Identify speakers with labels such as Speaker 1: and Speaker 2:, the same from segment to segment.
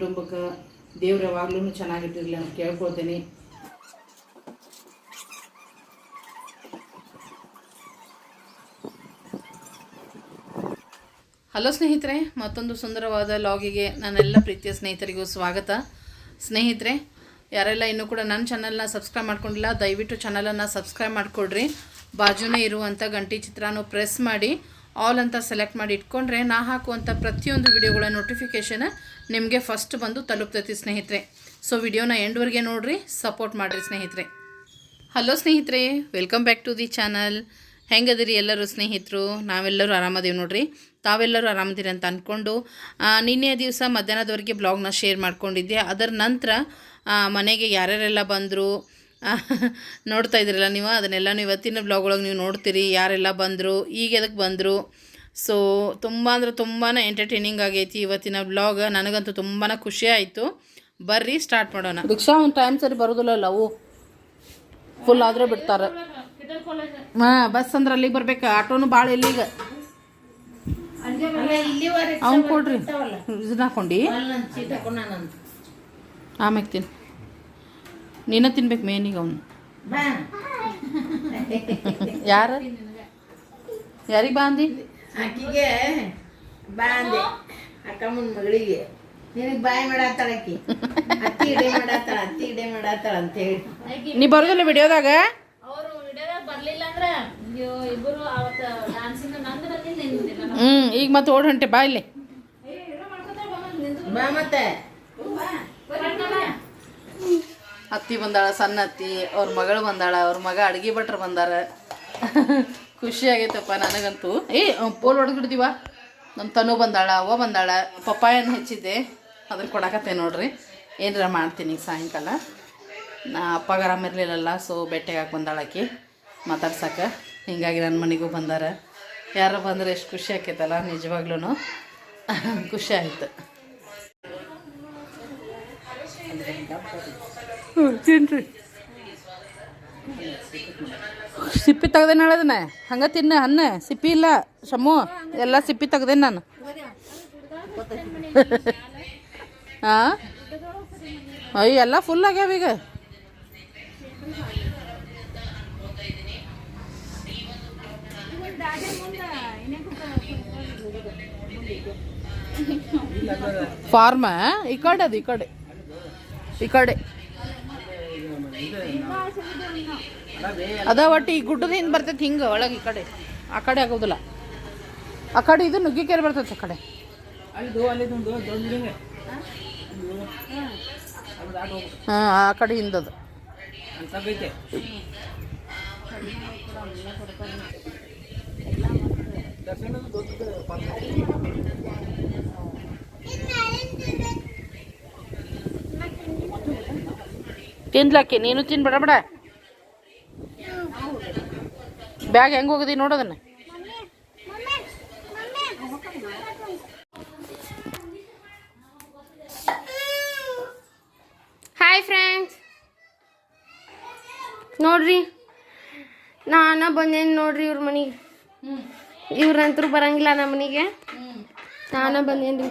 Speaker 1: ಕುಟುಂಬಕ್ಕೆ ದೇವ್ರು ಯಾವಾಗ್ಲೂ ಚೆನ್ನಾಗಿಟ್ಟಿರಲಿ ಅಂತ ಕೇಳ್ಕೊಳ್ತೀನಿ. ಹಲೋ ಸ್ನೇಹಿತರೆ, ಮತ್ತೊಂದು ಸುಂದರವಾದ ಲಾಗಿಗೆ ನನ್ನೆಲ್ಲ ಪ್ರೀತಿಯ ಸ್ನೇಹಿತರಿಗೂ ಸ್ವಾಗತ. ಸ್ನೇಹಿತರೆ, ಯಾರೆಲ್ಲ ಇನ್ನೂ ಕೂಡ ನನ್ನ ಚಾನಲ್ನ ಸಬ್ಸ್ಕ್ರೈಬ್ ಮಾಡ್ಕೊಂಡಿಲ್ಲ, ದಯವಿಟ್ಟು ಚಾನಲನ್ನು ಸಬ್ಸ್ಕ್ರೈಬ್ ಮಾಡಿಕೊಡ್ರಿ. ಬಾಜುನೇ ಇರುವಂಥ ಗಂಟಿ ಚಿತ್ರನೂ ಪ್ರೆಸ್ ಮಾಡಿ. ಆಲ್ ಅಂತ ಸೆಲೆಕ್ಟ್ ಮಾಡಿ ಇಟ್ಕೊಂಡ್ರೆ ನಾ ಹಾಕುವಂಥ ಪ್ರತಿಯೊಂದು ವಿಡಿಯೋಗಳ ನೋಟಿಫಿಕೇಷನ್ ನಿಮಗೆ ಫಸ್ಟ್ ಬಂದು ತಲುಪ್ತೈತಿ ಸ್ನೇಹಿತರೆ. ಸೊ ವಿಡಿಯೋನ ಎಂಡ್ವರೆಗೆ ನೋಡಿರಿ ಸಪೋರ್ಟ್ ಮಾಡಿರಿ ಸ್ನೇಹಿತರೆ. ಹಲೋ ಸ್ನೇಹಿತರೆ welcome back to the channel ಹೆಂಗದಿರಿ ಎಲ್ಲರೂ ಸ್ನೇಹಿತರು? ನಾವೆಲ್ಲರೂ ಆರಾಮದೀವಿ ನೋಡಿರಿ. ತಾವೆಲ್ಲರೂ ಆರಾಮದಿರಿ ಅಂತ ಅಂದ್ಕೊಂಡು ನಿನ್ನೆ ದಿವಸ ಮಧ್ಯಾಹ್ನದವರೆಗೆ ಬ್ಲಾಗ್ನ ಶೇರ್ ಮಾಡ್ಕೊಂಡಿದ್ದೆ. ಅದರ ನಂತರ ಮನೆಗೆ ಯಾರ್ಯಾರೆಲ್ಲ ಬಂದರು? ನೋಡ್ತಾ ಇದ್ದೀರಲ್ಲ ನೀವು? ಅದನ್ನೆಲ್ಲನೂ ಇವತ್ತಿನ ಬ್ಲಾಗ್ ಒಳಗೆ ನೀವು ನೋಡ್ತೀರಿ. ಯಾರೆಲ್ಲ ಬಂದರು ಈಗ ಎದಕ್ಕೆ ಬಂದರು? ಸೊ ತುಂಬ ಅಂದರೆ ತುಂಬಾ ಎಂಟರ್ಟೈನಿಂಗ್ ಆಗೈತಿ ಇವತ್ತಿನ ಬ್ಲಾಗ್ ನನಗಂತೂ ತುಂಬಾ ಖುಷಿ ಆಯಿತು. ಬರ್ರಿ ಸ್ಟಾರ್ಟ್ ಮಾಡೋಣ. ರಿಕ್ಷಾ ಒಂದು ಟೈಮ್ ಸರಿ ಬರೋದಿಲ್ಲ ಅವು ಫುಲ್ ಆದರೆ ಬಿಡ್ತಾರೆ. ಹಾಂ ಬಸ್ ಅಂದ್ರೆ ಅಲ್ಲಿಗೆ ಬರ್ಬೇಕು. ಆಟೋನು ಭಾಳ ಇಲ್ಲಿಗ ಅವ್ನು ಕೊಡ್ರಿ. ಇದನ್ನ ಹಾಕೊಂಡು. ಆಮೇಲೆ ತಿನ್. ನೀನ ತಿನ್ಬೇಕು ಮೇನಿಗೆ ಅವನು. ಯಾರ? ಯಾರಿಗೆ ಬಾಂದಿ
Speaker 2: ಆಕಿಗೆ ಬಾಂದಿ ಅಕ್ಕಮ್ಮನ ಮಗಳಿಗೆ. ನಿನಗ್ ಬಾಯ್ ಮಾಡಾತಾಳ ಆಕಿ. ಅತ್ತಿ ಇಡೇ ಮಾಡಾತಾಳ ಅತ್ತಿ ಇಡೇ ಮಾಡಾತಾಳ ಅಂತ ಹೇಳಿ.
Speaker 1: ನೀ ಬರೋದಿಲ್ಲ ವಿಡಿಯೋದಾಗ?
Speaker 3: ಅವರು ವಿಡಿಯೋದಾಗ ಬರಲಿಲ್ಲ ಅಂದ್ರೆ ಅಯ್ಯೋ ಇಬ್ಬರು ಅವತ್ತು ಡಾನ್ಸಿಂಗ್ ನಂದು ಬಂದಿಲ್ಲ ನಿಂದಿಲ್ಲ
Speaker 1: ಹ್ಞೂ ಈಗ ಮತ್ತೆ ಓಡ್ ಹೊಂಟೆ ಬಾ ಇಲ್ಲಿ.
Speaker 2: ಬಾ ಮತ್ತೆ.
Speaker 1: ಅತ್ತಿ ಬಂದಾಳ, ಸಣ್ಣ ಅತ್ತಿ, ಅವ್ರ ಮಗಳು ಬಂದಾಳ, ಅವ್ರ ಮಗ ಅಡ್ಗೆ ಭಟ್ರು ಬಂದಾರ. ಖುಷಿ ಆಗೈತಪ್ಪ ನನಗಂತೂ. ಏ ಪೋಲ್ ಹೊಡೆದ್ಬಿಡ್ತೀವ ನಮ್ಮ ತನು ಬಂದಾಳ ಅವ ಬಂದಾಳ ಪಪ್ಪಾಯನ್ನ ಹೆಚ್ಚಿದ್ದೆ. ಅದನ್ನ ಕೊಡಕತ್ತೆ ನೋಡ್ರಿ. ಏನಾರ ಮಾಡ್ತೀನಿ ಈಗ ಸಾಯಂಕಾಲ. ನಾ ಅಪ್ಪಗ ಆರಾಮಿರ್ಲಿಲ್ಲಲ್ಲ ಸೊ ಬೆಟ್ಟೆಗೆ ಆಕಿ. ಮಾತಾಡ್ಸಕ್ಕೆ ಹಿಂಗಾಗಿ ನನ್ನ ಮನೆಗೂ ಬಂದಾರ. ಯಾರು ಬಂದ್ರೆ ಎಷ್ಟು ಖುಷಿ ಆಕೈತಲ್ಲ ನಿಜವಾಗ್ಲೂ ಖುಷಿ ಆಯ್ತು. ತಿನ್ರಿ. ಸಿಪ್ಪಿ ತೆಗ್ದೇನು ಹೇಳದನ ಹಂಗೆ ತಿನ್ನ ಹನ್ನ ಸಿಪ್ಪಿ ಇಲ್ಲ ಶಮ್ಮು ಎಲ್ಲ ಸಿಪ್ಪಿ ತೆಗ್ದೇನು ನಾನು. ಹಾಂ ಅಯ್ಯ, ಎಲ್ಲ ಫುಲ್ ಆಗ್ಯಾವ ಈಗ. ಫಾರ್ಮ ಈ ಕಡೆ ಅದು, ಈ ಕಡೆ. ಈ ಕಡೆ. ಅದ ಒಟ್ಟು ಈ ಗುಡ್ಡದಿಂದ ಬರ್ತೈತಿ ಹಿಂಗೆ ಒಳಗೆ ಈ ಕಡೆ. ಆ ಕಡೆ ಆಗೋದಿಲ್ಲ. ಆ ಕಡೆ ಇದು ನುಗ್ಗಿಕೇರಿ ಬರ್ತೈತೆ ಆ ಕಡೆ. ಹಾಂ ಆ ಕಡೆ ಹಿಂದದು. ತಿನ್ಲಕ್ಕೆ ನೀನು ತಿನ್ ಬೇಡ ಬೇಡ. ಬ್ಯಾಗ್ ಹೆಂಗೆ ಹೋಗದಿ ನೋಡೋದನ್ನ
Speaker 4: ಹಾಯ್ ಫ್ರೆಂಡ್ಸ್ ನೋಡ್ರಿ ನಾನ ಬಂದೇನಿ ನೋಡ್ರಿ ಇವ್ರ ಮನೆಗೆ. ಇವ್ರಂತರೂ ಬರಂಗಿಲ್ಲ ನಮ್ಮ ಮನೆಗೆ. ನಾನ ಬಂದೇನ್ರಿ.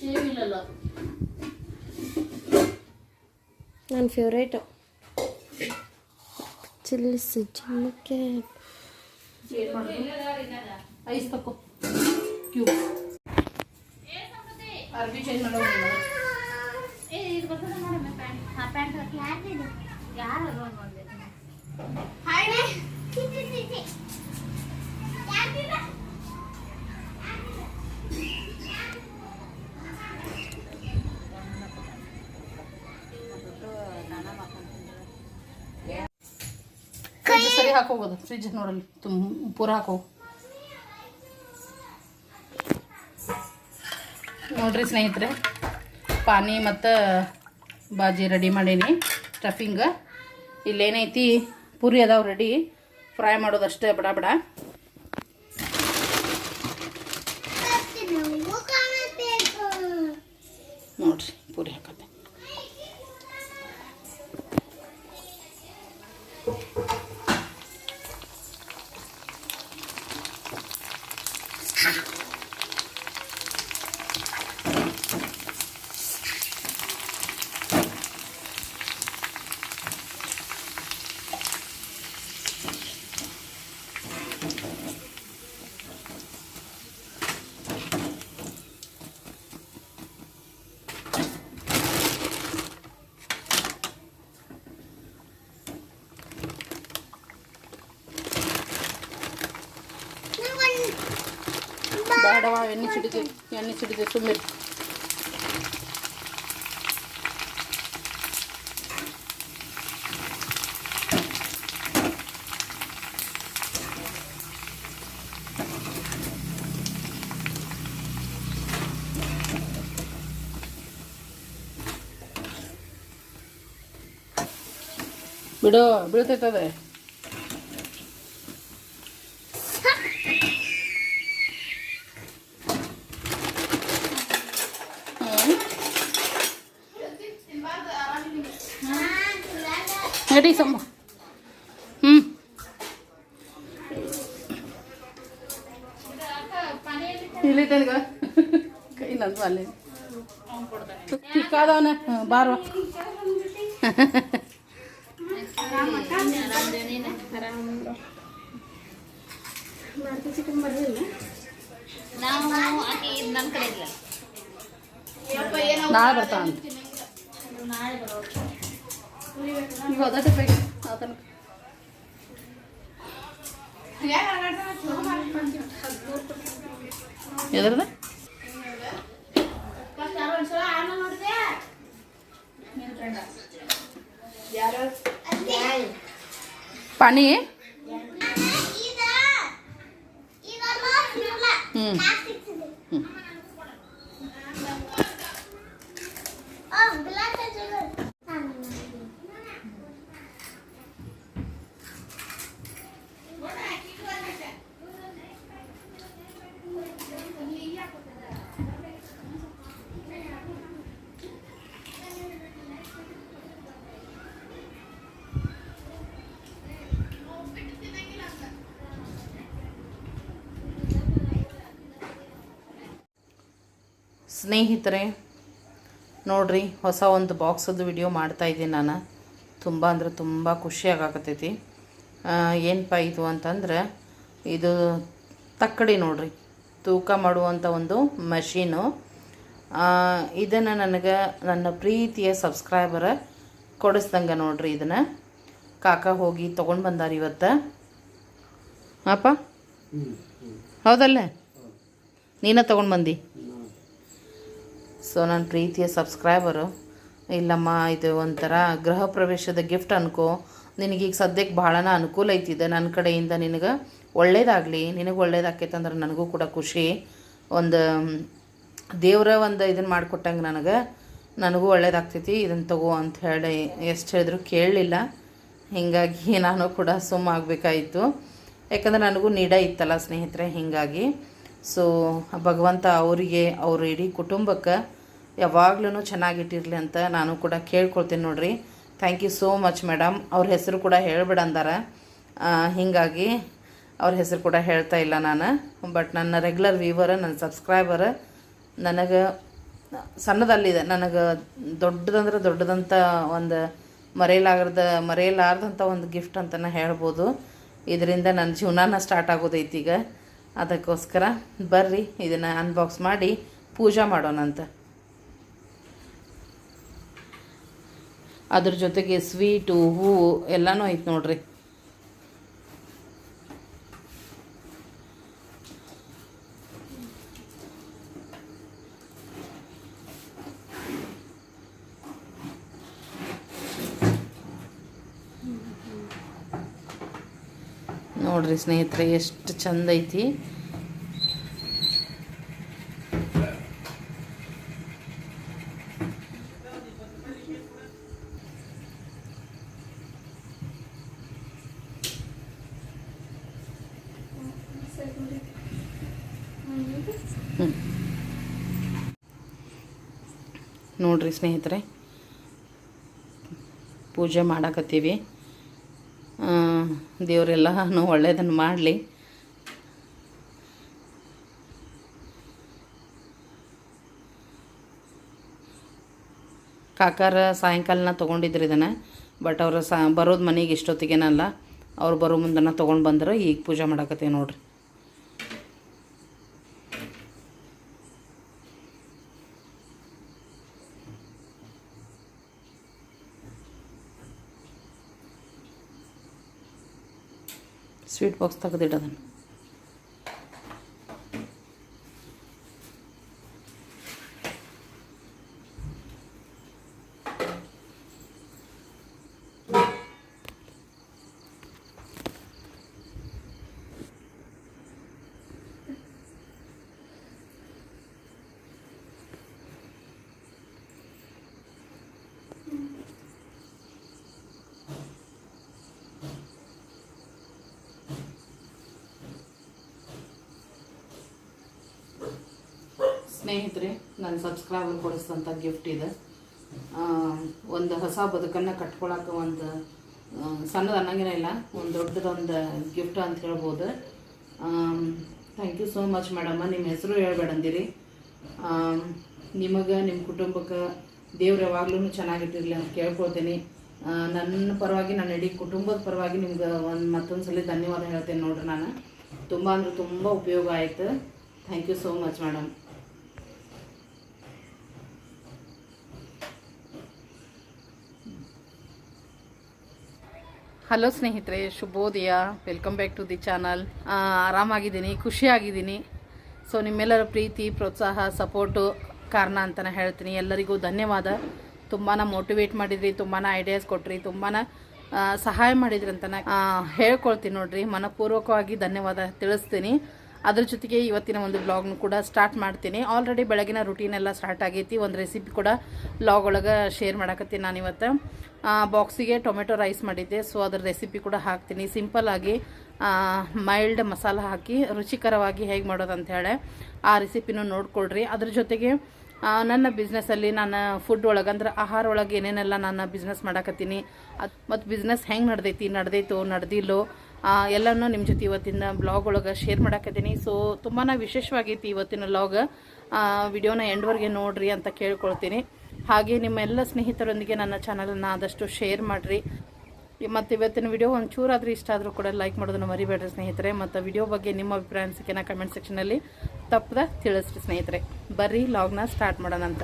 Speaker 1: ಶೇವಿಲ್ಲಲ್ಲ
Speaker 4: ನನ್ನ ಫೇವ್ರೇಟು ಚಿಲ್ಲಿ ಚಿನ್ನಕ್ಕೆ
Speaker 1: ಏನು ಮಾಡೋದು ಐಸ್ ತಕೋ. ಕ್ಯೂಬ್. ಅರ್ಬಿ ಚೇಂಜ್ ಮಾಡೋದು ಹಾಕೋಗೋದು ಫ್ರಿಜ್ ನೋಡಲ್ಲಿ ತುಂಬ ಪೂರ ಹಾಕೋ ನೋಡ್ರಿ ಸ್ನೇಹಿತರೆ, ಪಾನಿ ಮತ್ತು ಬಾಜಿ ರೆಡಿ ಮಾಡೀನಿ. ಸ್ಟಫಿಂಗ ಇಲ್ಲೇನೈತಿ, ಪೂರಿ ಅದಾವೆ ರೆಡಿ ಫ್ರೈ ಮಾಡೋದಷ್ಟೇ, ಬಡ ಬಡ. ಬೇಡವ ಎಣ್ಣೆ ಸಿಡಿದೆ ಎಣ್ಣೆ ಸಿಡಿದೆ ಸುಮ್ಮನೆ ಬಿಡು ಬೀಳ್ತೈತದೆ ನಡಿ ಸಮ್ಮ ಹ್ಞೂ ಇಲ್ಲಿ ತನಕ ಕೈ ನಂದು ಅಲ್ಲಿ ಚಿಕ್ಕಾದವನ ಬಾರ್ವ
Speaker 3: ನಾವು ಆಕಿ ನನ್ನ ಕಡೆ ಇಲ್ಲ
Speaker 1: ನಾಳೆ ಬರ್ತಾ ಅಂತ ಈಗ ಅದಕ್ಕೆ ಬೇಕು ಅದನ್ನು ಎದ್ರದ ಪಾನಿ ಹ್ಞೂ ಸ್ನೇಹಿತರೆ ನೋಡ್ರಿ ಹೊಸ ಒಂದು ಬಾಕ್ಸದ್ದು ವಿಡಿಯೋ ಮಾಡ್ತಾಯಿದ್ದೀನಿ ನಾನು. ತುಂಬ ಅಂದರೆ ತುಂಬ ಖುಷಿ ಆಗಾಕತ್ತೈತಿ. ಏನಪ್ಪ ಇದು ಅಂತಂದ್ರೆ ಇದು ತಕ್ಕಡಿ ನೋಡ್ರಿ. ತೂಕ ಮಾಡುವಂಥ ಒಂದು ಮಷೀನು. ಇದನ್ನು ನನಗೆ ನನ್ನ ಪ್ರೀತಿಯ ಸಬ್ಸ್ಕ್ರೈಬರ ಕೊಡಿಸ್ದಂಗೆ ನೋಡ್ರಿ ಇದನ್ನು. ಕಾಕ ಹೋಗಿ ತೊಗೊಂಡು ಬಂದಾರ ಇವತ್ತು. ಅಪ್ಪ ಹೌದಲ್ಲ? ನೀನ ತೊಗೊಂಡು ಬಂದಿ? ಸೊ ನನ್ನ ಪ್ರೀತಿಯ ಸಬ್ಸ್ಕ್ರೈಬರು ಇಲ್ಲಮ್ಮ, ಇದು ಒಂಥರ ಗೃಹ ಪ್ರವೇಶದ ಗಿಫ್ಟ್ ಅನ್ಕೋ. ನಿನಗೀಗ ಸದ್ಯಕ್ಕೆ ಭಾಳನ ಅನುಕೂಲ ಐತಿದೆ. ನನ್ನ ಕಡೆಯಿಂದ ನಿನಗೆ ಒಳ್ಳೇದಾಗಲಿ, ನಿನಗೆ ಒಳ್ಳೇದಾಕೈತೆ ಅಂದ್ರೆ ನನಗೂ ಕೂಡ ಖುಷಿ. ಒಂದು ದೇವರ ಒಂದು ಇದನ್ನು ಮಾಡಿಕೊಟ್ಟಂಗೆ ನನಗೆ ನನಗೂ ಒಳ್ಳೇದಾಗ್ತೈತಿ. ಇದನ್ನು ತಗೋ ಅಂತ ಹೇಳಿ ಎಷ್ಟು ಹೇಳಿದ್ರು ಕೇಳಲಿಲ್ಲ. ಹೀಗಾಗಿ ನಾನು ಕೂಡ ಸುಮ್ಮಾಗಬೇಕಾಯಿತು. ಯಾಕಂದ್ರೆ ನನಗೂ ನೀಡ ಇತ್ತಲ್ಲ ಸ್ನೇಹಿತರೆ, ಹೀಗಾಗಿ. ಸೊ ಭಗವಂತ ಅವರಿಗೆ, ಅವ್ರ ಇಡೀ ಕುಟುಂಬಕ್ಕೆ ಯಾವಾಗ್ಲೂ ಚೆನ್ನಾಗಿಟ್ಟಿರಲಿ ಅಂತ ನಾನು ಕೂಡ ಕೇಳ್ಕೊಳ್ತೀನಿ ನೋಡ್ರಿ. Thank you so much madam ಅವ್ರ ಹೆಸರು ಕೂಡ ಹೇಳ್ಬೇಡ ಅಂದಾರ. ಹೀಗಾಗಿ ಅವ್ರ ಹೆಸರು ಕೂಡ ಹೇಳ್ತಾ ಇಲ್ಲ ನಾನು. ಬಟ್ ನನ್ನ ರೆಗ್ಯುಲರ್ ವ್ಯೂವರ ನನ್ನ ಸಬ್ಸ್ಕ್ರೈಬರ್ ನನಗೆ ಸಣ್ಣದಲ್ಲಿದೆ. ನನಗೆ ದೊಡ್ಡದಂದ್ರೆ ದೊಡ್ಡದಂಥ ಒಂದು ಮರೆಯಲಾಗದ ಮರೆಯಲಾರ್ದಂಥ ಒಂದು ಗಿಫ್ಟ್ ಅಂತಲೇ ಹೇಳ್ಬೋದು. ಇದರಿಂದ ನನ್ನ ಜೀವನನ ಸ್ಟಾರ್ಟ್ ಆಗೋದೈತಿ ಈಗ. ಅದಕ್ಕೋಸ್ಕರ ಬರ್ರಿ ಇದನ್ನು ಅನ್ಬಾಕ್ಸ್ ಮಾಡಿ ಪೂಜಾ ಮಾಡೋಣಂತ. ಅದ್ರ ಜೊತೆಗೆ ಸ್ವೀಟು ಹೂವು ಎಲ್ಲನೂ ಐತೆ ನೋಡ್ರಿ. ನೋಡ್ರಿ ಸ್ನೇಹಿತರೆ ಎಷ್ಟು ಚಂದ ಐತಿ. ನೋಡ್ರಿ ಸ್ನೇಹಿತರೆ ಪೂಜೆ ಮಾಡಾಕತ್ತೀವಿ ದೇವರೆಲ್ಲನೂ ಒಳ್ಳೆಯದನ್ನು ಮಾಡಲಿ. ಕಾಕಾರ ಸಾಯಂಕಾಲನ ತೊಗೊಂಡಿದ್ರು ಇದನ್ನು ಬಟ್ ಅವರು ಸಾ, ಬರೋದು ಮನೆಗೆ ಇಷ್ಟೊತ್ತಿಗೆನಲ್ಲ, ಅವ್ರು ಬರೋ ಮುಂದನ ತೊಗೊಂಡು ಬಂದ್ರೆ, ಈಗ ಪೂಜೆ ಮಾಡಕತ್ತೀವಿ ನೋಡ್ರಿ. ಸ್ವೀಟ್ ಬಾಕ್ಸ್ ತೆಗೆದಿಡೋದನ್ನು ಸ್ನೇಹಿತರೆ, ನನ್ನ ಸಬ್ಸ್ಕ್ರೈಬರ್ ಕೊಡಿಸಿದಂಥ ಗಿಫ್ಟ್ ಇದೆ. ಒಂದು ಹೊಸ ಬದುಕನ್ನು ಕಟ್ಕೊಳಕ್ಕೆ ಒಂದು ಸಣ್ಣದ ಅನ್ನಂಗೇನೇ ಇಲ್ಲ, ಒಂದು ದೊಡ್ಡದೊಂದು ಗಿಫ್ಟ್ ಅಂತ ಹೇಳ್ಬೋದು. ಥ್ಯಾಂಕ್ ಯು ಸೋ ಮಚ್ ಮೇಡಮ್ಮ ನಿಮ್ಮ ಹೆಸರು ಹೇಳ್ಬೇಡಂದಿರಿ ನಿಮಗೆ, ನಿಮ್ಮ ಕುಟುಂಬಕ್ಕೆ ದೇವ್ರು ಯಾವಾಗ್ಲೂ ಚೆನ್ನಾಗಿಟ್ಟಿರಲಿ ಅಂತ ಕೇಳ್ಕೊಳ್ತೀನಿ. ನನ್ನ ಪರವಾಗಿ, ನನ್ನ ಇಡೀ ಕುಟುಂಬದ ಪರವಾಗಿ ನಿಮ್ಗೆ ಒಂದು ಮತ್ತೊಂದು ಸಲ ಧನ್ಯವಾದ ಹೇಳ್ತೇನೆ ನೋಡ್ರಿ ನಾನು. ತುಂಬ ಅಂದ್ರೆ ತುಂಬ ಉಪಯೋಗ ಆಯಿತು. Thank you so much madam hello ಸ್ನೇಹಿತರೆ ಶುಭೋದಯ welcome back to the channel ಆರಾಮಾಗಿದ್ದೀನಿ, ಖುಷಿಯಾಗಿದ್ದೀನಿ. ಸೊ ನಿಮ್ಮೆಲ್ಲರ ಪ್ರೀತಿ, ಪ್ರೋತ್ಸಾಹ ಸಪೋರ್ಟು ಕಾರಣ ಅಂತಲೇ ಹೇಳ್ತೀನಿ. ಎಲ್ಲರಿಗೂ ಧನ್ಯವಾದ. ತುಂಬಾ ಮೋಟಿವೇಟ್ ಮಾಡಿದ್ರಿ ತುಂಬಾ ಐಡಿಯಾಸ್ ಕೊಟ್ರಿ ತುಂಬಾ ಸಹಾಯ ಮಾಡಿದ್ರಿ ಅಂತ ಹೇಳ್ಕೊಳ್ತೀನಿ ನೋಡ್ರಿ. ಮನಪೂರ್ವಕವಾಗಿ ಧನ್ಯವಾದ ತಿಳಿಸ್ತೀನಿ. ಅದ್ರ ಜೊತೆಗೆ ಇವತ್ತಿನ ಒಂದು ಬ್ಲಾಗ್ನು ಕೂಡ ಸ್ಟಾರ್ಟ್ ಮಾಡ್ತೀನಿ. ಆಲ್ರೆಡಿ ಬೆಳಗಿನ ರುಟೀನ್ ಎಲ್ಲ ಸ್ಟಾರ್ಟ್ ಆಗೈತಿ. ಒಂದು ರೆಸಿಪಿ ಕೂಡ ಬ್ಲಾಗ್ ಒಳಗೆ ಶೇರ್ ಮಾಡಕತ್ತೀನಿ ನಾನು ಇವತ್ತು ಬಾಕ್ಸಿಗೆ ಟೊಮೆಟೊ ರೈಸ್ ಮಾಡಿದ್ದೆ. ಸೊ ಅದರ ರೆಸಿಪಿ ಕೂಡ ಹಾಕ್ತೀನಿ. ಸಿಂಪಲ್ ಆಗಿ ಮೈಲ್ಡ್ ಮಸಾಲ ಹಾಕಿ, ರುಚಿಕರವಾಗಿ ಹೇಗೆ ಮಾಡೋದು ಹೇಳಿ ಆ ರೆಸಿಪಿನೂ ನೋಡ್ಕೊಳ್ರಿ. ಅದ್ರ ಜೊತೆಗೆ ನನ್ನ ಬಿಸ್ನೆಸ್ಸಲ್ಲಿ ನಾನು ಫುಡ್ ಒಳಗೆ, ಅಂದ್ರೆ ಆಹಾರ ಒಳಗೆ ಏನೇನೆಲ್ಲ ನಾನು ಬಿಸ್ನೆಸ್ ಮಾಡಕತ್ತೀನಿ. ಅದು, ಮತ್ತು ಬಿಸ್ನೆಸ್ ಹೆಂಗೆ ನಡೆದೈತಿ, ನಡೆದೈತೋ, ನಡೆದಿಲ್ಲೋ ಎಲ್ಲನೂ ನಿಮ್ಮ ಜೊತೆ ಇವತ್ತಿನ ಬ್ಲಾಗ್ ಒಳಗೆ ಶೇರ್ ಮಾಡಕತ್ತೀನಿ. ಸೊ ತುಂಬಾ ವಿಶೇಷವಾಗೈತಿ ಇವತ್ತಿನ ಬ್ಲಾಗ್ ವಿಡಿಯೋನ ಎಂಡ್ವರೆಗೆ ನೋಡ್ರಿ ಅಂತ ಕೇಳ್ಕೊಳ್ತೀನಿ. ಹಾಗೆ ನಿಮ್ಮೆಲ್ಲ ಸ್ನೇಹಿತರೊಂದಿಗೆ ನನ್ನ ಚಾನಲನ್ನು ಆದಷ್ಟು ಶೇರ್ ಮಾಡಿರಿ. ಮತ್ತು ಇವತ್ತಿನ ವಿಡಿಯೋ ಒಂಚೂರಾದರೂ ಇಷ್ಟ ಆದರೂ ಕೂಡ ಲೈಕ್ ಮಾಡೋದನ್ನು ಮರಿಬೇಡ್ರಿ ಸ್ನೇಹಿತರೆ. ಮತ್ತು ವಿಡಿಯೋ ಬಗ್ಗೆ ನಿಮ್ಮ ಅಭಿಪ್ರಾಯ ಅನಿಸಿಕೆನ ಕಮೆಂಟ್ ಸೆಕ್ಷನಲ್ಲಿ ತಪ್ಪದ ತಿಳಿಸ್ರಿ ಸ್ನೇಹಿತರೆ. ಬರ್ರಿ ಲಾಗ್ನ ಸ್ಟಾರ್ಟ್ ಮಾಡೋಣ ಅಂತ.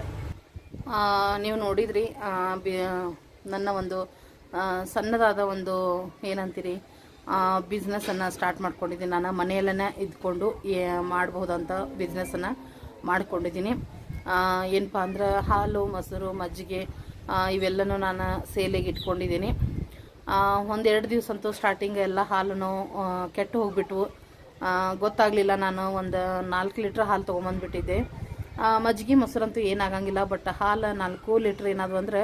Speaker 1: ಆ, ನೀವು ನೋಡಿದ್ರಿ ನನ್ನ ಒಂದು ಸಣ್ಣದಾದ ಒಂದು ಏನಂತೀರಿ ಬಿಸ್ನೆಸ್ಸನ್ನು ಸ್ಟಾರ್ಟ್ ಮಾಡ್ಕೊಂಡಿದ್ದೀನಿ. ನಾನು ಮನೆಯಲ್ಲೇ ಇದ್ಕೊಂಡು ಮಾಡ್ಬಹುದಂತ ಬಿಸ್ನೆಸ್ಸನ್ನು ಮಾಡ್ಕೊಂಡಿದ್ದೀನಿ. ಏನಪ್ಪ ಅಂದ್ರೆ ಹಾಲು, ಮೊಸರು, ಮಜ್ಜಿಗೆ ಇವೆಲ್ಲನೂ ನಾನು ಸೇಲಿಗೆ ಇಟ್ಕೊಂಡಿದ್ದೀನಿ. ಒಂದೆರಡು ದಿವಸ ಅಂತೂ ಸ್ಟಾರ್ಟಿಂಗ್ ಎಲ್ಲ ಹಾಲು ಕೆಟ್ಟು ಹೋಗ್ಬಿಟ್ವು. ಗೊತ್ತಾಗಲಿಲ್ಲ ನಾನು ಒಂದು ನಾಲ್ಕು ಲೀಟ್ರ್ ಹಾಲು ತೊಗೊಂಬಂದ್ಬಿಟ್ಟಿದ್ದೆ. ಮಜ್ಜಿಗೆ ಮೊಸರಂತೂ ಏನಾಗಂಗಿಲ್ಲ ಬಟ್ ಹಾಲು ನಾಲ್ಕು ಲೀಟ್ರ್ ಏನಾದ್ರು ಅಂದರೆ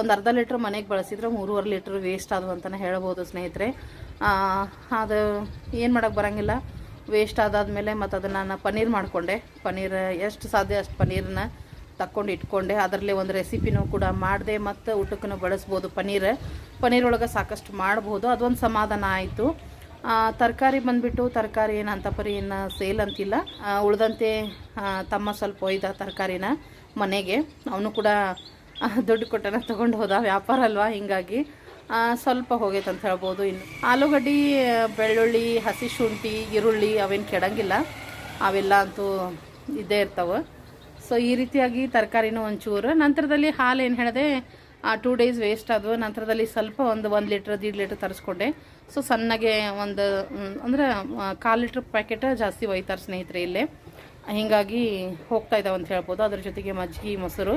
Speaker 1: ಒಂದು ಅರ್ಧ ಲೀಟ್ರ್ ಮನೆಗೆ ಬಳಸಿದ್ರೆ ಮೂರುವರೆ ಲೀಟ್ರ್ ವೇಸ್ಟ್ ಆದವು ಅಂತಲೇ ಹೇಳ್ಬೋದು ಸ್ನೇಹಿತರೆ. ಅದು ಏನು ಮಾಡೋಕ್ಕೆ ಬರೋಂಗಿಲ್ಲ. ವೇಸ್ಟ್ ಆದಾದಮೇಲೆ ಮತ್ತು ಅದನ್ನು ನಾನು ಪನ್ನೀರ್ ಮಾಡಿಕೊಂಡೆ. ಪನ್ನೀರ್ ಎಷ್ಟು ಸಾಧ್ಯ ಅಷ್ಟು ಪನ್ನೀರನ್ನ ತಕ್ಕೊಂಡು ಇಟ್ಕೊಂಡೆ. ಅದರಲ್ಲಿ ಒಂದು ರೆಸಿಪಿನೂ ಕೂಡ ಮಾಡಿದೆ ಮತ್ತು ಊಟಕ್ಕೂ ಬಳಸ್ಬೋದು ಪನ್ನೀರ್. ಪನ್ನೀರ್ ಒಳಗೆ ಸಾಕಷ್ಟು ಮಾಡ್ಬೋದು. ಅದೊಂದು ಸಮಾಧಾನ ಆಯಿತು. ತರಕಾರಿ ಬಂದುಬಿಟ್ಟು ತರಕಾರಿ ಏನು ಅಂತ ಪರಿ ಏನು ಸೇಲ್ ಅಂತಿಲ್ಲ. ಉಳಿದಂತೆ ತಮ್ಮ ಸ್ವಲ್ಪ ಒಯ್ದ ತರಕಾರಿನ ಮನೆಗೆ. ಅವನು ಕೂಡ ದುಡ್ಡು ಕೊಟ್ಟನ ತೊಗೊಂಡು ಹೋದ. ವ್ಯಾಪಾರ ಅಲ್ವಾ? ಹಿಂಗಾಗಿ ಸ್ವಲ್ಪ ಹೋಗೈತೆ ಅಂತ ಹೇಳ್ಬೋದು ಇನ್ನು. ಆಲೂಗಡ್ಡೆ ಬೆಳ್ಳುಳ್ಳಿ, ಹಸಿ ಶುಂಠಿ, ಈರುಳ್ಳಿ ಅವೇನು ಕೆಡಂಗಿಲ್ಲ. ಅವೆಲ್ಲ ಅಂತೂ ಇದ್ದೇ ಇರ್ತಾವೆ. ಸೊ ಈ ರೀತಿಯಾಗಿ ತರಕಾರಿನೂ ಒಂಚೂರು. ನಂತರದಲ್ಲಿ ಹಾಲು ಏನು ಹೇಳಿದೆ, ಆ ಟೂ ಡೇಸ್ ವೇಸ್ಟ್ ಆದವು. ನಂತರದಲ್ಲಿ ಸ್ವಲ್ಪ ಒಂದು ಒಂದು ಲೀಟ್ರ್ ದೀಡ್ ಲೀಟ್ರ್ ತರಿಸ್ಕೊಂಡೆ. ಸೊ ಸಣ್ಣಗೆ ಒಂದು ಅಂದರೆ ಕಾಲು ಲೀಟ್ರ್ ಪ್ಯಾಕೆಟ್ ಜಾಸ್ತಿ ಒಯ್ತಾರೆ ಸ್ನೇಹಿತರೆ ಇಲ್ಲೇ. ಹೀಗಾಗಿ ಹೋಗ್ತಾ ಇದ್ದಾವೆ ಅಂತ ಹೇಳ್ಬೋದು. ಅದ್ರ ಜೊತೆಗೆ ಮಜ್ಜಿಗೆ ಮೊಸರು.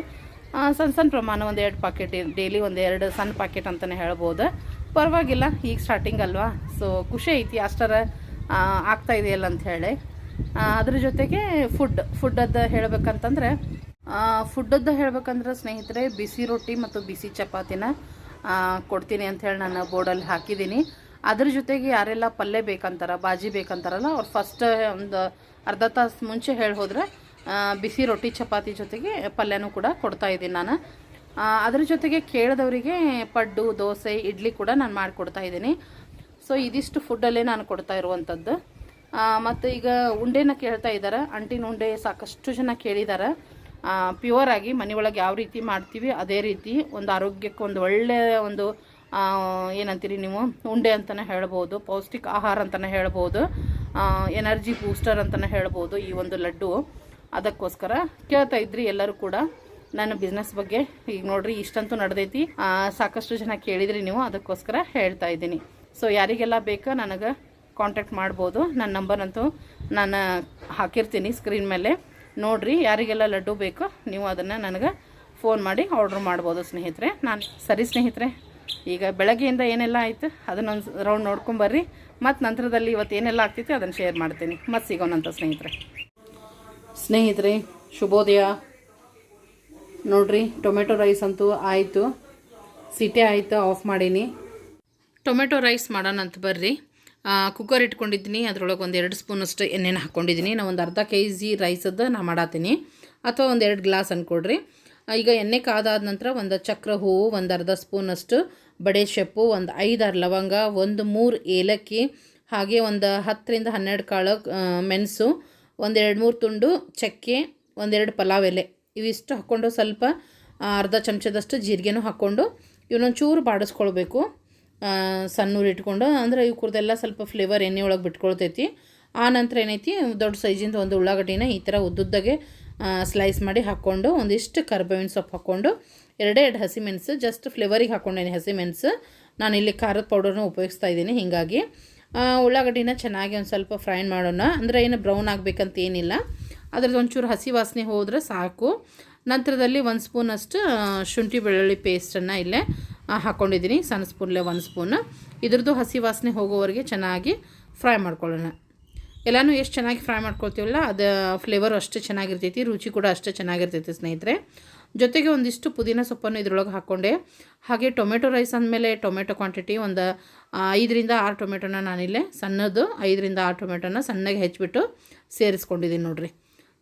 Speaker 1: ಸಣ್ಣ ಸಣ್ಣ ಪ್ರಮಾಣ ಒಂದು ಎರಡು ಪಾಕೆಟ್ ಡೈಲಿ ಒಂದು ಎರಡು ಸಣ್ಣ ಪಾಕೆಟ್ ಅಂತಲೇ ಹೇಳ್ಬೋದು. ಪರವಾಗಿಲ್ಲ, ಈಗ ಸ್ಟಾರ್ಟಿಂಗ್ ಅಲ್ವಾ? ಸೊ ಖುಷಿ ಐತಿ, ಅಷ್ಟರ ಆಗ್ತಾ ಇದೆಯಲ್ಲ ಅಂತ ಹೇಳಿ. ಅದ್ರ ಜೊತೆಗೆ ಫುಡ್ ಫುಡ್ಡದ್ದು ಹೇಳ್ಬೇಕಂತಂದ್ರೆ ಫುಡ್ಡದ್ದು ಹೇಳ್ಬೇಕಂದ್ರೆ ಸ್ನೇಹಿತರೆ, ಬಿಸಿ ರೊಟ್ಟಿ ಮತ್ತು ಬಿಸಿ ಚಪಾತಿನ ಕೊಡ್ತೀನಿ ಅಂತ ಹೇಳಿ ನಾನು ಬೋರ್ಡಲ್ಲಿ ಹಾಕಿದ್ದೀನಿ. ಅದ್ರ ಜೊತೆಗೆ ಯಾರೆಲ್ಲ ಪಲ್ಯ ಬೇಕಂತಾರ, ಬಾಜಿ ಬೇಕಂತಾರಲ್ಲ, ಅವ್ರು ಫಸ್ಟ್ ಒಂದು ಅರ್ಧ ತಾಸು ಮುಂಚೆ ಹೇಳಿ ಹೋದ್ರೆ ಬಿಸಿ ರೊಟ್ಟಿ ಚಪಾತಿ ಜೊತೆಗೆ ಪಲ್ಯನೂ ಕೂಡ ಕೊಡ್ತಾ ಇದ್ದೀನಿ ನಾನು. ಅದರ ಜೊತೆಗೆ ಕೇಳಿದವರಿಗೆ ಪಡ್ಡು, ದೋಸೆ, ಇಡ್ಲಿ ಕೂಡ ನಾನು ಮಾಡಿಕೊಡ್ತಾ ಇದ್ದೀನಿ. ಸೊ ಇದಿಷ್ಟು ಫುಡ್ಡಲ್ಲೇ ನಾನು ಕೊಡ್ತಾ ಇರುವಂಥದ್ದು ಮತ್ತು ಈಗ ಉಂಡೆನ ಕೇಳ್ತಾ ಇದ್ದಾರೆ. ಅಂಟಿನ ಉಂಡೆ ಸಾಕಷ್ಟು ಜನ ಕೇಳಿದ್ದಾರೆ. ಪ್ಯೂರ್ ಆಗಿ ಮನೆಯೊಳಗೆ ಯಾವ ರೀತಿ ಮಾಡ್ತೀವಿ ಅದೇ ರೀತಿ ಒಂದು ಆರೋಗ್ಯಕ್ಕೆ ಒಂದು ಒಳ್ಳೆಯ ಒಂದು ಏನಂತೀರಿ ನೀವು, ಉಂಡೆ ಅಂತಲೇ ಹೇಳ್ಬೋದು, ಪೌಷ್ಟಿಕ ಆಹಾರ ಅಂತಲೇ ಹೇಳ್ಬೋದು ಎನರ್ಜಿ ಬೂಸ್ಟರ್ ಅಂತಲೇ ಹೇಳ್ಬೋದು ಈ ಒಂದು ಲಡ್ಡು. ಅದಕ್ಕೋಸ್ಕರ ಕೇಳ್ತಾ ಇದ್ರಿ ಎಲ್ಲರೂ ಕೂಡ ನನ್ನ ಬಿಸ್ನೆಸ್ ಬಗ್ಗೆ. ಈಗ ನೋಡ್ರಿ, ಇಷ್ಟಂತೂ ನಡೆದೈತಿ. ಸಾಕಷ್ಟು ಜನ ಕೇಳಿದ್ರಿ ನೀವು, ಅದಕ್ಕೋಸ್ಕರ ಹೇಳ್ತಾ ಇದ್ದೀನಿ. ಸೊ ಯಾರಿಗೆಲ್ಲ ಬೇಕಾ ನನಗೆ ಕಾಂಟ್ಯಾಕ್ಟ್ ಮಾಡ್ಬೋದು. ನನ್ನ ನಂಬರಂತೂ ನಾನು ಹಾಕಿರ್ತೀನಿ ಸ್ಕ್ರೀನ್ ಮೇಲೆ. ನೋಡ್ರಿ, ಯಾರಿಗೆಲ್ಲ ಲಡ್ಡು ಬೇಕೋ ನೀವು ಅದನ್ನು ನನಗೆ ಫೋನ್ ಮಾಡಿ ಆರ್ಡ್ರ್ ಮಾಡ್ಬೋದು ಸ್ನೇಹಿತರೆ. ನಾನು ಸರಿ ಸ್ನೇಹಿತರೆ, ಈಗ ಬೆಳಗ್ಗೆಯಿಂದ ಏನೆಲ್ಲ ಆಯಿತು ಅದನ್ನೊಂದು ರೌಂಡ್ ನೋಡ್ಕೊಂಬರ್ರಿ ಮತ್ತು ನಂತರದಲ್ಲಿ ಇವತ್ತು ಏನೆಲ್ಲ ಆಗ್ತೈತಿ ಅದನ್ನು ಶೇರ್ ಮಾಡ್ತೀನಿ. ಮತ್ತು ಸಿಗೋಣಂತ ಸ್ನೇಹಿತರೆ. ಸ್ನೇಹಿತರೆ, ಶುಭೋದಯ. ನೋಡ್ರಿ, ಟೊಮೆಟೊ ರೈಸ್ ಅಂತೂ ಆಯಿತು. ಸಿಟಿ ಆಯಿತು, ಆಫ್ ಮಾಡೀನಿ. ಟೊಮೆಟೊ ರೈಸ್ ಮಾಡೋಣ ಅಂತ ಬರ್ರಿ. ಕುಕ್ಕರ್ ಇಟ್ಕೊಂಡಿದ್ದೀನಿ. ಅದರೊಳಗೆ ಒಂದು ಎರಡು ಸ್ಪೂನಷ್ಟು ಎಣ್ಣೆನ ಹಾಕ್ಕೊಂಡಿದ್ದೀನಿ ನಾವು ಒಂದು ಅರ್ಧ ಕೆ ಜಿ ರೈಸದ್ದು ನಾ ಮಾಡತ್ತೀನಿ ಅಥವಾ ಒಂದು ಎರಡು ಗ್ಲಾಸ್ ಅಂದ್ಕೊಡ್ರಿ ಈಗ ಎಣ್ಣೆ ಕಾದಾದ ನಂತರ ಒಂದು ಚಕ್ರ ಹೂವು, ಒಂದು ಅರ್ಧ ಸ್ಪೂನಷ್ಟು ಬಡೆ ಸೊಪ್ಪು ಒಂದು ಐದಾರು ಲವಂಗ, ಒಂದು ಮೂರು ಏಲಕ್ಕಿ, ಹಾಗೆ ಒಂದು ಹತ್ತರಿಂದ ಹನ್ನೆರಡು ಕಾಳು ಮೆಣಸು ಒಂದೆರಡು ಮೂರು ತುಂಡು ಚಕ್ಕೆ, ಒಂದೆರಡು ಪಲಾವ್ ಎಲೆ. ಇವಿಷ್ಟು ಹಾಕ್ಕೊಂಡು ಸ್ವಲ್ಪ ಅರ್ಧ ಚಮಚದಷ್ಟು ಜೀರಿಗೆನೂ ಹಾಕ್ಕೊಂಡು ಇವನ್ನೊಂದು ಚೂರು ಬಾಡಿಸ್ಕೊಳ್ಬೇಕು. ಸಣ್ಣೂರು ಇಟ್ಕೊಂಡು, ಅಂದ್ರೆ ಕುರ್ದೆಲ್ಲ ಸ್ವಲ್ಪ ಫ್ಲೇವರ್ ಎಣ್ಣೆ ಒಳಗೆ ಬಿಟ್ಕೊಳ್ತೈತಿ. ಆ ನಂತರ ಏನೈತಿ, ದೊಡ್ಡ ಸೈಜಿಂದ ಒಂದು ಉಳ್ಳಾಗಡ್ಡಿನ ಈ ಥರ ಉದ್ದುದ್ದಾಗೆ ಸ್ಲೈಸ್ ಮಾಡಿ ಹಾಕ್ಕೊಂಡು ಒಂದಿಷ್ಟು ಕರ್ಬೇವಿನ ಸೊಪ್ಪು ಹಾಕ್ಕೊಂಡು ಎರಡೇ ಎರಡು ಹಸಿಮೆಣಸು ಜಸ್ಟ್ ಫ್ಲೇವರಿಗೆ ಹಾಕ್ಕೊಂಡೇನೆ ಹಸಿಮೆಣಸು. ನಾನು ಇಲ್ಲಿ ಖಾರದ ಪೌಡರ್ನ ಉಪಯೋಗಿಸ್ತಾ ಇದ್ದೀನಿ, ಹೀಗಾಗಿ. ಉಳ್ಳಾಗಡ್ಡಿನ ಚೆನ್ನಾಗಿ ಒಂದು ಸ್ವಲ್ಪ ಫ್ರೈ ಮಾಡೋಣ. ಅಂದರೆ ಏನು ಬ್ರೌನ್ ಆಗಬೇಕಂತ ಏನಿಲ್ಲ. ಅದ್ರದ್ದು ಒಂಚೂರು ಹಸಿ ವಾಸನೆ ಹೋದರೆ ಸಾಕು. ನಂತರದಲ್ಲಿ ಒಂದು ಸ್ಪೂನಷ್ಟು ಶುಂಠಿ ಬೆಳ್ಳುಳ್ಳಿ ಪೇಸ್ಟನ್ನು ಇಲ್ಲೇ ಹಾಕ್ಕೊಂಡಿದ್ದೀನಿ ಸಣ್ಣ ಸ್ಪೂನಲ್ಲೇ ಒಂದು ಸ್ಪೂನ್. ಇದ್ರದ್ದು ಹಸಿ ವಾಸನೆ ಹೋಗೋವರೆಗೆ ಚೆನ್ನಾಗಿ ಫ್ರೈ ಮಾಡ್ಕೊಳ್ಳೋಣ. ಎಲ್ಲನೂ ಎಷ್ಟು ಚೆನ್ನಾಗಿ ಫ್ರೈ ಮಾಡ್ಕೊಳ್ತೀವಲ್ಲ, ಅದು ಫ್ಲೇವರು ಅಷ್ಟು ಚೆನ್ನಾಗಿರ್ತೈತಿ, ರುಚಿ ಕೂಡ ಅಷ್ಟು ಚೆನ್ನಾಗಿರ್ತೈತಿ ಸ್ನೇಹಿತರೆ. ಜೊತೆಗೆ ಒಂದಿಷ್ಟು ಪುದೀನ ಸೊಪ್ಪನ್ನು ಇದ್ರೊಳಗೆ ಹಾಕ್ಕೊಂಡೆ ಹಾಗೆ ಟೊಮೆಟೊ ರೈಸ್ ಅಂದಮೇಲೆ ಟೊಮೆಟೊ ಕ್ವಾಂಟಿಟಿ ಒಂದು ಐದರಿಂದ ಆರು ಟೊಮೆಟೊನ ನಾನಿಲ್ಲೇ ಸಣ್ಣದು ಐದರಿಂದ ಆರು ಟೊಮೆಟೊನ ಸಣ್ಣಗೆ ಹೆಚ್ಚಿಬಿಟ್ಟು ಸೇರಿಸ್ಕೊಂಡಿದ್ದೀನಿ ನೋಡಿರಿ.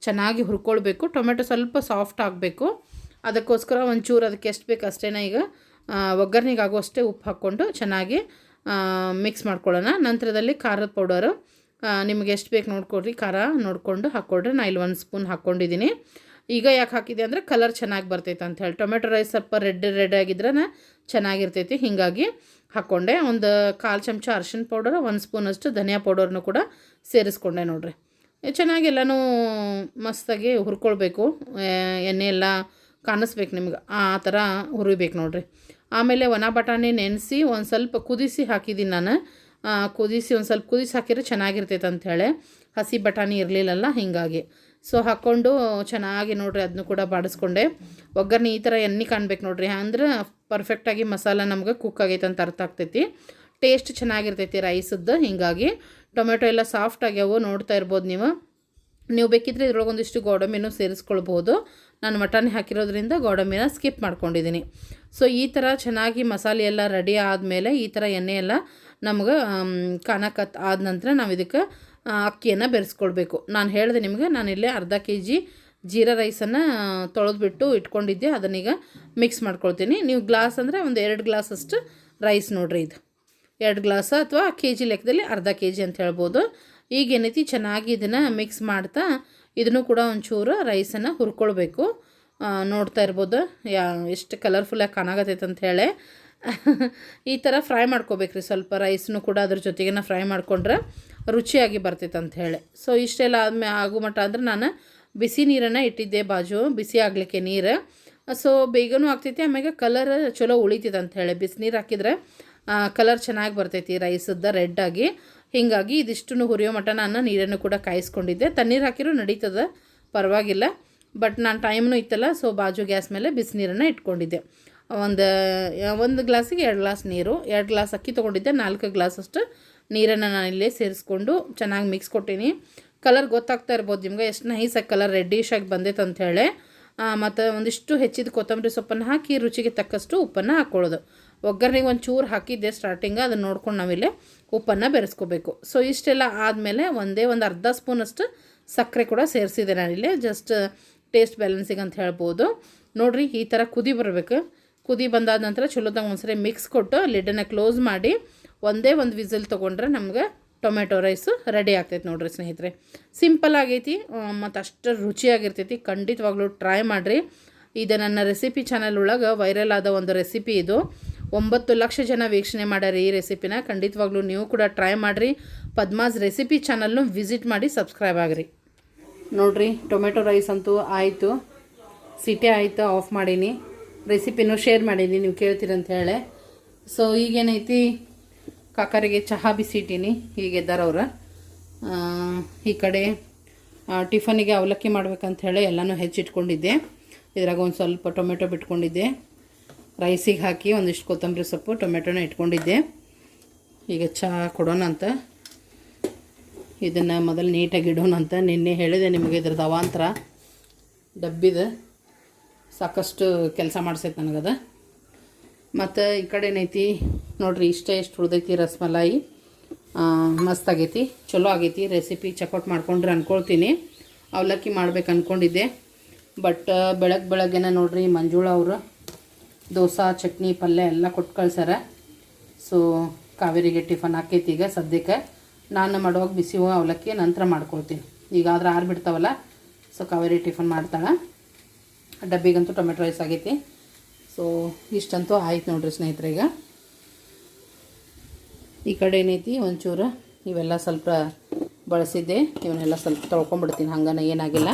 Speaker 1: ಚೆನ್ನಾಗಿ ಹುರ್ಕೊಳ್ಬೇಕು. ಟೊಮೆಟೊ ಸ್ವಲ್ಪ ಸಾಫ್ಟ್ ಆಗಬೇಕು. ಅದಕ್ಕೋಸ್ಕರ ಒಂಚೂರು ಅದಕ್ಕೆ ಎಷ್ಟು ಬೇಕು ಅಷ್ಟೇ ಈಗ ಒಗ್ಗರಣೆಗೆ ಆಗುವಷ್ಟೇ ಉಪ್ಪು ಹಾಕ್ಕೊಂಡು ಚೆನ್ನಾಗಿ ಮಿಕ್ಸ್ ಮಾಡ್ಕೊಳ್ಳೋಣ. ನಂತರದಲ್ಲಿ ಖಾರದ ಪೌಡರು ನಿಮಗೆ ಎಷ್ಟು ಬೇಕು ನೋಡ್ಕೊಡ್ರಿ ಖಾರ ನೋಡಿಕೊಂಡು ಹಾಕ್ಕೊಳ್ರಿ. ನಾ ಇಲ್ಲಿ ಒಂದು ಸ್ಪೂನ್ ಹಾಕ್ಕೊಂಡಿದ್ದೀನಿ. ಈಗ ಯಾಕೆ ಹಾಕಿದೆ ಅಂದರೆ ಕಲರ್ ಚೆನ್ನಾಗಿ ಬರ್ತೈತೆ ಅಂತ ಹೇಳಿ. ಟೊಮೆಟೊ ರೈಸ್ ಸ್ವಲ್ಪ ರೆಡ್ ರೆಡ್ ಆಗಿದ್ರೆ ಚೆನ್ನಾಗಿರ್ತೈತಿ. ಹೀಗಾಗಿ ಹಾಕ್ಕೊಂಡೆ ಒಂದು ಕಾಲು ಚಮಚ ಅರ್ಶಿನ ಪೌಡರ್ ಒಂದು ಸ್ಪೂನಷ್ಟು ಧನಿಯಾ ಪೌಡರ್ನು ಕೂಡ ಸೇರಿಸ್ಕೊಂಡೆ ನೋಡ್ರಿ. ಚೆನ್ನಾಗಿ ಎಲ್ಲನೂ ಮಸ್ತಾಗಿ ಹುರ್ಕೊಳ್ಬೇಕು. ಎಣ್ಣೆ ಎಲ್ಲ ಕಾಣಿಸ್ಬೇಕು ನಿಮ್ಗೆ. ಆ ಥರ ಹುರಿಬೇಕು ನೋಡ್ರಿ. ಆಮೇಲೆ ಒಣ ಬಟಾಣಿ ನೆನೆಸಿ ಒಂದು ಸ್ವಲ್ಪ ಕುದಿಸಿ ಹಾಕಿದ್ದೀನಿ ನಾನು. ಕುದಿಸಿ ಒಂದು ಸ್ವಲ್ಪ ಕುದಿಸಿ ಹಾಕಿದ್ರೆ ಚೆನ್ನಾಗಿರ್ತೈತೆ ಅಂಥೇಳಿ ಹಸಿ ಬಟಾಣಿ ಇರಲಿಲ್ಲಲ್ಲ, ಹೀಗಾಗಿ. ಸೊ ಹಾಕ್ಕೊಂಡು ಚೆನ್ನಾಗಿ ನೋಡ್ರಿ ಅದನ್ನು ಕೂಡ ಬಾಡಿಸ್ಕೊಂಡೆ. ಒಗ್ಗರಣೆ ಈ ಥರ ಎಣ್ಣೆ ಕಾಣ್ಬೇಕು ನೋಡ್ರಿ. ಅಂದ್ರೆ ಪರ್ಫೆಕ್ಟಾಗಿ ಮಸಾಲ ನಮ್ಗೆ ಕುಕ್ ಆಗೈತೆ ಅಂತ ಅರ್ಥ ಆಗ್ತೈತಿ. ಟೇಸ್ಟ್ ಚೆನ್ನಾಗಿರ್ತೈತಿ ರೈಸದ್ದು ಹೀಗಾಗಿ ಟೊಮೆಟೊ ಎಲ್ಲ ಸಾಫ್ಟ್ ಆಗ್ಯಾವು ನೋಡ್ತಾ ಇರ್ಬೋದು ನೀವು. ನೀವು ಬೇಕಿದ್ರೆ ಇದ್ರೊಳಗೆ ಒಂದಿಷ್ಟು ಗೋಡಂಬಿನೂ ಸೇರಿಸ್ಕೊಳ್ಬೋದು. ನಾನು ಮಟನ್ ಹಾಕಿರೋದ್ರಿಂದ ಗೋಡಂಬಿನ ಸ್ಕಿಪ್ ಮಾಡ್ಕೊಂಡಿದ್ದೀನಿ. ಸೊ ಈ ಥರ ಚೆನ್ನಾಗಿ ಮಸಾಲೆ ಎಲ್ಲ ರೆಡಿ ಆದಮೇಲೆ ಈ ಥರ ಎಣ್ಣೆ ಎಲ್ಲ ನಮ್ಗೆ ಕಾಣಕತ್ ಆದ ನಂತರ ನಾವು ಇದಕ್ಕೆ ಅಕ್ಕಿಯನ್ನು ಬೆರೆಸ್ಕೊಳ್ಬೇಕು. ನಾನು ಹೇಳಿದೆ ನಿಮಗೆ ನಾನಿಲ್ಲೇ ಅರ್ಧ ಕೆ ಜಿ ಜೀರಾ ರೈಸನ್ನು ತೊಳೆದ್ಬಿಟ್ಟು ಇಟ್ಕೊಂಡಿದ್ದೆ. ಅದನ್ನೀಗ ಮಿಕ್ಸ್ ಮಾಡ್ಕೊಳ್ತೀನಿ. ನೀವು ಗ್ಲಾಸ್ ಅಂದರೆ ಒಂದು ಎರಡು ಗ್ಲಾಸಷ್ಟು ರೈಸ್ ನೋಡ್ರಿ ಇದು. ಎರಡು ಗ್ಲಾಸ್ ಅಥವಾ ಕೆ ಜಿ ಲೆಕ್ಕದಲ್ಲಿ ಅರ್ಧ ಕೆ ಜಿ ಅಂತ ಹೇಳ್ಬೋದು. ಈಗ ಏನೈತಿ, ಚೆನ್ನಾಗಿ ಇದನ್ನು ಮಿಕ್ಸ್ ಮಾಡ್ತಾ ಇದನ್ನು ಕೂಡ ಒಂಚೂರು ರೈಸನ್ನು ಹುರ್ಕೊಳ್ಬೇಕು. ನೋಡ್ತಾ ಇರ್ಬೋದು. ಯಾ, ಎಷ್ಟು ಕಲರ್ಫುಲ್ಲಾಗಿ ಕಾಣಾಗತ್ತೈತೆ ಅಂತ ಹೇಳಿ. ಈ ಥರ ಫ್ರೈ ಮಾಡ್ಕೋಬೇಕ್ರಿ. ಸ್ವಲ್ಪ ರೈಸ್ನು ಕೂಡ ಅದ್ರ ಜೊತೆಗೇನ ಫ್ರೈ ಮಾಡ್ಕೊಂಡ್ರೆ ರುಚಿಯಾಗಿ ಬರ್ತೈತೆ ಅಂತ ಹೇಳಿ ಸೊ ಇಷ್ಟೆಲ್ಲ ಆದಮೇಲೆ ಆಗೋ ಮಟ್ಟ ಅಂದರೆ ನಾನು ಬಿಸಿ ನೀರನ್ನು ಇಟ್ಟಿದ್ದೆ ಬಾಜು, ಬಿಸಿ ಆಗಲಿಕ್ಕೆ ನೀರು. ಸೊ ಬೇಗನೂ ಆಗ್ತೈತಿ, ಆಮ್ಯಾಗ ಕಲರ್ ಚಲೋ ಉಳಿತೈತೆ ಅಂತ ಹೇಳಿ ಬಿಸಿನೀರು ಹಾಕಿದ್ರೆ ಕಲರ್ ಚೆನ್ನಾಗಿ ಬರ್ತೈತಿ ರೈಸದ್ದು ರೆಡ್ಡಾಗಿ ಹೀಗಾಗಿ ಇದಿಷ್ಟು ಹುರಿಯೋ ಮಟ್ಟ ನಾನು ನೀರನ್ನು ಕೂಡ ಕಾಯಿಸ್ಕೊಂಡಿದ್ದೆ. ತಣ್ಣೀರು ಹಾಕಿರೋ ನಡೀತದೆ, ಪರವಾಗಿಲ್ಲ. ಬಟ್ ನಾನು ಟೈಮ್ನು ಇತ್ತಲ್ಲ ಸೊ ಬಾಜು ಗ್ಯಾಸ್ ಮೇಲೆ ಬಿಸಿನೀರನ್ನು ಇಟ್ಕೊಂಡಿದ್ದೆ. ಒಂದು ಒಂದು ಗ್ಲಾಸಿಗೆ ಎರಡು ಗ್ಲಾಸ್ ನೀರು, ಎರಡು ಗ್ಲಾಸ್ ಅಕ್ಕಿ ತೊಗೊಂಡಿದ್ದೆ, ನಾಲ್ಕು ಗ್ಲಾಸ್ ಅಷ್ಟು ನೀರನ್ನು ನಾನು ಇಲ್ಲೇ ಸೇರಿಸ್ಕೊಂಡು ಚೆನ್ನಾಗಿ ಮಿಕ್ಸ್ ಕೊಟ್ಟೀನಿ. ಕಲರ್ ಗೊತ್ತಾಗ್ತಾ ಇರ್ಬೋದು ನಿಮ್ಗೆ, ಎಷ್ಟು ನೈಸಾಗಿ ಕಲರ್ ರೆಡ್ಡಿಶಾಗಿ ಬಂದೈತೆ ಅಂಥೇಳಿ ಮತ್ತು ಒಂದಿಷ್ಟು ಹೆಚ್ಚಿದ ಕೊತ್ತಂಬರಿ ಸೊಪ್ಪನ್ನು ಹಾಕಿ ರುಚಿಗೆ ತಕ್ಕಷ್ಟು ಉಪ್ಪನ್ನು ಹಾಕ್ಕೊಳ್ಳೋದು ಒಗ್ಗರಣೆಗೆ ಒಂದು ಚೂರು ಹಾಕಿದ್ದೆ ಸ್ಟಾರ್ಟಿಂಗ್ ಅದನ್ನು ನೋಡ್ಕೊಂಡು ನಾವಿಲ್ಲಿ ಉಪ್ಪನ್ನು ಬೆರೆಸ್ಕೋಬೇಕು. ಸೊ ಇಷ್ಟೆಲ್ಲ ಆದಮೇಲೆ ಒಂದೇ ಒಂದು ಅರ್ಧ ಸ್ಪೂನಷ್ಟು ಸಕ್ಕರೆ ಕೂಡ ಸೇರಿಸಿದೆ ನಾನಿಲ್ಲಿ ಜಸ್ಟ್ ಟೇಸ್ಟ್ ಬ್ಯಾಲೆನ್ಸಿಗೆ ಅಂತ ಹೇಳ್ಬೋದು. ನೋಡಿರಿ, ಈ ಥರ ಕುದಿ ಬರಬೇಕು. ಕುದಿ ಬಂದಾದ ನಂತರ ಚಲೋದಾಗ ಒಂದ್ಸರಿ ಮಿಕ್ಸ್ ಕೊಟ್ಟು ಲಿಡ್ಡನ್ನು ಕ್ಲೋಸ್ ಮಾಡಿ ಒಂದೇ ಒಂದು ವಿಸಿಲ್ ತೊಗೊಂಡ್ರೆ ನಮ್ಗೆ ಟೊಮೆಟೊ ರೈಸು ರೆಡಿ ಆಗ್ತೈತೆ ನೋಡಿರಿ ಸ್ನೇಹಿತರೆ. ಸಿಂಪಲ್ ಆಗೈತಿ ಮತ್ತು ಅಷ್ಟು ರುಚಿಯಾಗಿರ್ತೈತಿ. ಖಂಡಿತವಾಗ್ಲೂ ಟ್ರೈ ಮಾಡಿರಿ. ಇದು ನನ್ನ ರೆಸಿಪಿ ಚಾನಲ್ ಒಳಗೆ ವೈರಲ್ ಆದ ಒಂದು ರೆಸಿಪಿ ಇದು. ಒಂಬತ್ತು ಲಕ್ಷ ಜನ ವೀಕ್ಷಣೆ ಮಾಡ್ಯಾರ ಈ ರೆಸಿಪಿನ ಖಂಡಿತವಾಗ್ಲೂ ನೀವು ಕೂಡ ಟ್ರೈ ಮಾಡಿರಿ. ಪದ್ಮಾಸ್ ರೆಸಿಪಿ ಚಾನಲ್ನು ವಿಸಿಟ್ ಮಾಡಿ ಸಬ್ಸ್ಕ್ರೈಬ್ ಆಗಿರಿ. ನೋಡ್ರಿ ಟೊಮೆಟೊ ರೈಸ್ ಅಂತೂ ಆಯಿತು. ಸಿಟಿ ಆಯಿತು ಆಫ್ ಮಾಡೀನಿ. ರೆಸಿಪಿನೂ ಶೇರ್ ಮಾಡೀನಿ, ನೀವು ಕೇಳ್ತೀರಂತ ಹೇಳಿ. ಸೊ ಈಗೇನೈತಿ? ಕಾಕರಿಗೆ ಚಹಾ ಬಿಸಿಟ್ಟೀನಿ, ಹೀಗೆ ಅವ್ರು. ಈ ಕಡೆ ಟಿಫನಿಗೆ ಅವಲಕ್ಕಿ ಮಾಡ್ಬೇಕಂತ ಹೇಳಿ ಎಲ್ಲನೂ ಹೆಚ್ಚಿಟ್ಕೊಂಡಿದ್ದೆ. ಇದ್ರಾಗ ಒಂದು ಸ್ವಲ್ಪ ಟೊಮೆಟೊ ಬಿಟ್ಕೊಂಡಿದ್ದೆ. ರೈಸಿಗೆ ಹಾಕಿ ಒಂದಿಷ್ಟು ಕೊತ್ತಂಬರಿ ಸೊಪ್ಪು, ಟೊಮೆಟೊನ ಇಟ್ಕೊಂಡಿದ್ದೆ. ಈಗ ಚಹಾ ಕೊಡೋಣ ಅಂತ. ಇದನ್ನು ಮೊದಲು ನೀಟಾಗಿ ಇಡೋಣ ಅಂತ. ನಿನ್ನೆ ಹೇಳಿದೆ ನಿಮಗೆ ಇದ್ರದ್ದು ಅವಾಂತರ. ಡಬ್ಬಿದ ಸಾಕಷ್ಟು ಕೆಲಸ ಮಾಡಿಸೈತೆ ನನಗದ. ಮತ್ತು ಈ ಕಡೆ ಏನೈತಿ? ನೋಡಿರಿ, ಇಷ್ಟೇ ಎಷ್ಟು ಉಳ್ದೈತಿ ರಸ್ಮಲಾಯಿ. ಮಸ್ತ್ ಆಗೈತಿ. ಚಲೋ ಆಗೈತಿ. ರೆಸಿಪಿ ಚಕೌಟ್ ಮಾಡ್ಕೊಂಡ್ರೆ ಅಂದ್ಕೊಳ್ತೀನಿ ಅವಲಕ್ಕಿ ಮಾಡ್ಬೇಕು ಅಂದ್ಕೊಂಡಿದ್ದೆ ಬಟ್ ಬೆಳಗ್ಗೆ ಬೆಳಗ್ಗೆನ ನೋಡ್ರಿ ಮಂಜುಳ ಅವರು ದೋಸೆ, ಚಟ್ನಿ, ಪಲ್ಯ ಎಲ್ಲ ಕೊಟ್ಟು ಕಳ್ಸಾರ ಸೊ ಕಾವೇರಿಗೆ ಟಿಫನ್ ಹಾಕೈತಿ ಈಗ ಸದ್ಯಕ್ಕೆ. ನಾನು ಮಾಡುವಾಗ ಬಿಸಿ ಅವಲಕ್ಕಿ, ನಂತರ ಮಾಡ್ಕೊಳ್ತೀನಿ. ಈಗ ಆದ್ರೆ ಆರು ಬಿಡ್ತಾವಲ್ಲ ಸೊ ಕಾವೇರಿ ಟಿಫನ್ ಮಾಡ್ತಾಳೆ. ಡಬ್ಬಿಗಂತೂ ಟೊಮೆಟೊ ರೈಸ್ ಆಗೈತಿ. ಸೊ ಇಷ್ಟಂತೂ ಆಯ್ತು ನೋಡ್ರಿ ಸ್ನೇಹಿತರೆ ಈಗ ಈ ಕಡೆ ಏನೈತಿ? ಒಂಚೂರು ಇವೆಲ್ಲ ಸ್ವಲ್ಪ ಬಳಸಿದ್ದೆ. ಇವನ್ನೆಲ್ಲ ಸ್ವಲ್ಪ ತೊಳ್ಕೊಂಬಿಡ್ತೀನಿ. ಹಂಗನ ಏನಾಗಿಲ್ಲ.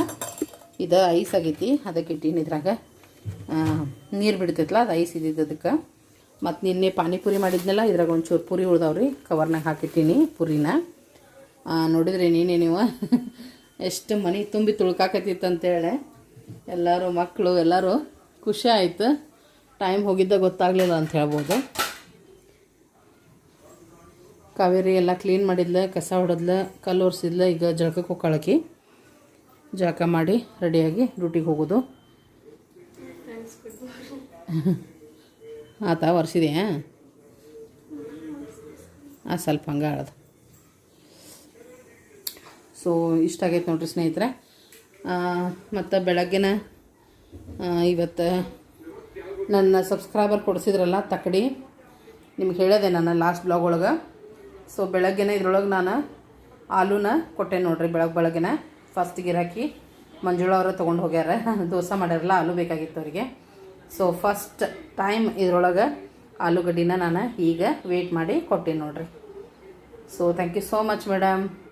Speaker 1: ಇದು ಐಸ್ ಆಗೈತಿ. ಅದಕ್ಕೆ ಇಟ್ಟೀನಿ ಇದ್ರಾಗ. ನೀರು ಬಿಡ್ತೈತಲ್ಲ ಅದು ಐಸ್ ಇದ್ದಿದ್ದು ಅದಕ್ಕೆ. ಮತ್ತು ನಿನ್ನೆ ಪಾನಿಪುರಿ ಮಾಡಿದ್ನಲ್ಲ, ಇದ್ರಾಗ ಒಂಚೂರು ಪುರಿ ಉಳ್ದಾವ್ರಿ. ಕವರ್ನಾಗ ಹಾಕಿಟ್ಟೀನಿ ಪುರಿನ. ನೋಡಿದ್ರೆ ನೀನೇ ನೀವು? ಎಷ್ಟು ಮನೆ ತುಂಬಿ ತುಳ್ಕಾಕತ್ತಿತ್ತು ಅಂತೇಳಿ ಎಲ್ಲರೂ ಮಕ್ಕಳು ಎಲ್ಲರೂ ಖುಷಿ ಆಯಿತು. ಟೈಮ್ ಹೋಗಿದ್ದ ಗೊತ್ತಾಗಲಿಲ್ಲ ಅಂತ ಹೇಳ್ಬೋದು. ಕಾವೇರಿ ಎಲ್ಲ ಕ್ಲೀನ್ ಮಾಡಿದ್ಲ, ಕಸ ಹೊಡೆದ್ಲ, ಕಲ್ಲು ಒರೆಸಿದ್ಲ, ಈಗ ಜಳಕಕ್ಕೆ ಹೋಗ್ಕೊಳಕಿ ಜಳಕ ಮಾಡಿ ರೆಡಿಯಾಗಿ ಡ್ಯೂಟಿಗೆ ಹೋಗೋದು. ಆತ ಒರೆಸಿದೆಯಾ? ಆ ಸ್ವಲ್ಪ ಹಂಗೆ ಆಳದು. ಸೊ ಇಷ್ಟ ಆಗೈತೆ ನೋಡ್ರಿ ಸ್ನೇಹಿತರೆ. ಮತ್ತು ಬೆಳಗ್ಗೆನ ಇವತ್ತು ನನ್ನ ಸಬ್ಸ್ಕ್ರೈಬರ್ ಕೊಡಿಸಿದ್ರಲ್ಲ ತಕ್ಕಡಿ, ನಿಮ್ಗೆ ಹೇಳಿದೆ ನಾನು ಲಾಸ್ಟ್ ಬ್ಲಾಗ್ ಒಳಗೆ. ಸೊ ಬೆಳಗ್ಗೆನೆ ಇದ್ರೊಳಗೆ ನಾನು ಆಲೂನ ಕೊಟ್ಟೆ ನೋಡ್ರಿ ಬೆಳಗ್ಗೆ ಬೆಳಗ್ಗೆನ. ಫಸ್ಟ್ ಗಿರಾಕಿ ಮಂಜುಳ ಅವರು ತೊಗೊಂಡು ಹೋಗ್ಯಾರ. ದೋಸೆ ಮಾಡ್ಯಾರಲ್ಲ, ಆಲೂ ಬೇಕಾಗಿತ್ತು ಅವರಿಗೆ. ಸೊ ಫಸ್ಟ್ ಟೈಮ್ ಇದ್ರೊಳಗೆ ಆಲೂಗಡ್ಡಿನ ನಾನು ಈಗ ವೇಟ್ ಮಾಡಿ ಕೊಟ್ಟೆ ನೋಡ್ರಿ. So thank you so much madam